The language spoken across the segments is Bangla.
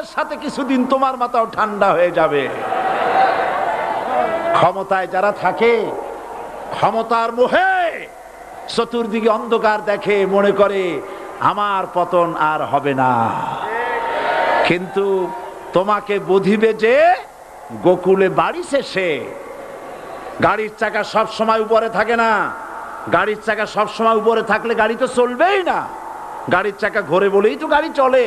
থাকো সাথে কিছুদিন তোমার মাথাও ঠান্ডা হয়ে যাবে। ক্ষমতায় যারা থাকে, ক্ষমতার মোহে চতুর্দিকে অন্ধকার দেখে মনে করে, আমার পতন আর হবে না। কিন্তু তোমাকে বুঝিবে যে, গোকুলে বাড়ি শেষে গাড়ির চাকা সব সময় উপরে থাকে না। গাড়ির চাকা সব সময় উপরে থাকলে গাড়ি তো চলবেই না। গাড়ির চাকা ঘোরে বলেই তো গাড়ি চলে।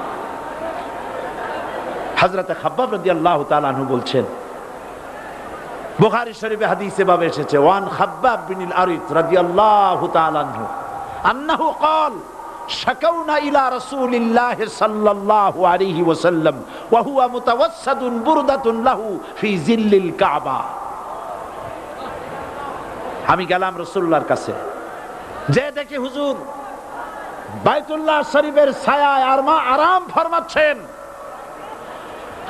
হাজরাতে খাব্বাব রাদি আল্লাহ তালানহু বলছেন বুখারী শরীফে হাদিসে ভাবে এসেছে ওয়ান খাব্বাব বিনিল আরিত রাদিয়াল্লাহু তাআলা আনহু আন্নাহু قال شكونا إلى رسول الله صلى الله عليه وسلم وهو متوسد بردة له في ظل الكعبة আমি গেলাম রসুল্লার কাছে যে দেখি হুজুর বাইতুল্লাহ শরীফের ছায়ায় আর মা আরাম ফরমাচ্ছেন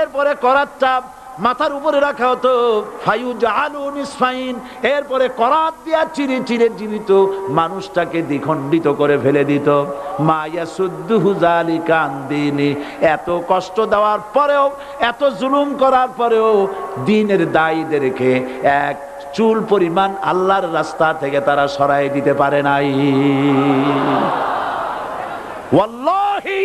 এরপরে করাতটা মাথার উপরে রাখা হতো। এরপরে করাত দিয়া চিরে চিরে জীবিত মানুষটাকে দ্বিখণ্ডিত করে ফেলে দিত। মায়া সুদ্দুহু জালিকা আনদিনি। এত কষ্ট দেওয়ার পরেও, এত জুলুম করার পরেও দিনের দায়ীদেরকে এক চুল পরিমাণ আল্লাহর রাস্তা থেকে তারা সরাই দিতে পারে নাই। ওয়াল্লাহি!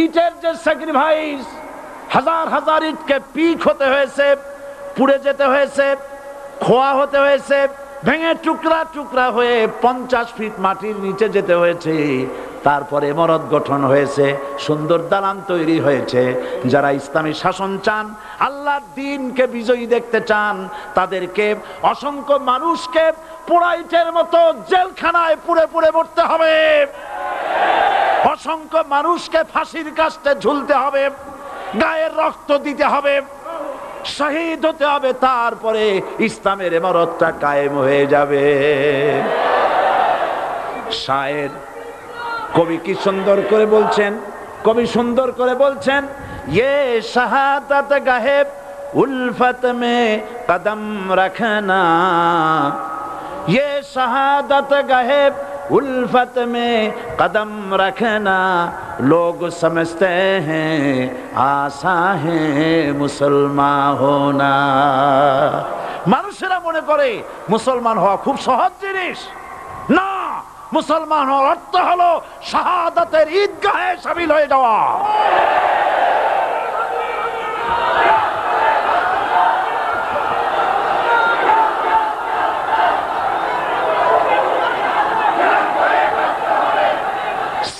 ইটের যে স্যাক্রিফাইস হাজার হাজার ইটকে পিক হতে হয়েছে, পুড়ে যেতে হয়েছে, খোয়া হতে হয়েছে, ভেঙে টুকরা টুকরা হয়ে পঞ্চাশ ফিট মাটির নিচে যেতে হয়েছে। তারপরে মরদ গঠন হয়েছে, সুন্দর দালান তৈরি হয়েছে। যারা ইসলামী শাসন চান, আল্লাহর দিনকে বিজয়ী দেখতে চান, তাদেরকে অসংখ্য মানুষকে পোড়াইটের মতো জেলখানায় পুড়ে পুড়ে মরতে হবে। অসংখ্য মানুষকে ফাঁসির কাছে ঝুলতে হবে, গায়ের রক্ত দিতে হবে, শহীদ হতে হবে, তারপরে ইসলামের এমরতটা কায়েম হয়ে যাবে। শায়ের কবি কি সুন্দর করে বলছেন? কবি সুন্দর করে বলছেন ইয়ে শাহাদাত গাহেব উলফত মে কদম রাখনা ইয়ে শাহাদাত গাহেব उल्फत में कदम रखना लोग समझते हैं आशा है মুসলমান হোনা মানুষেরা মনে করে মুসলমান হওয়া খুব সহজ জিনিস না মুসলমান হওয়ার অর্থ হলো শাহাদাতের ঈদগাহে সামিল হয়ে যাওয়া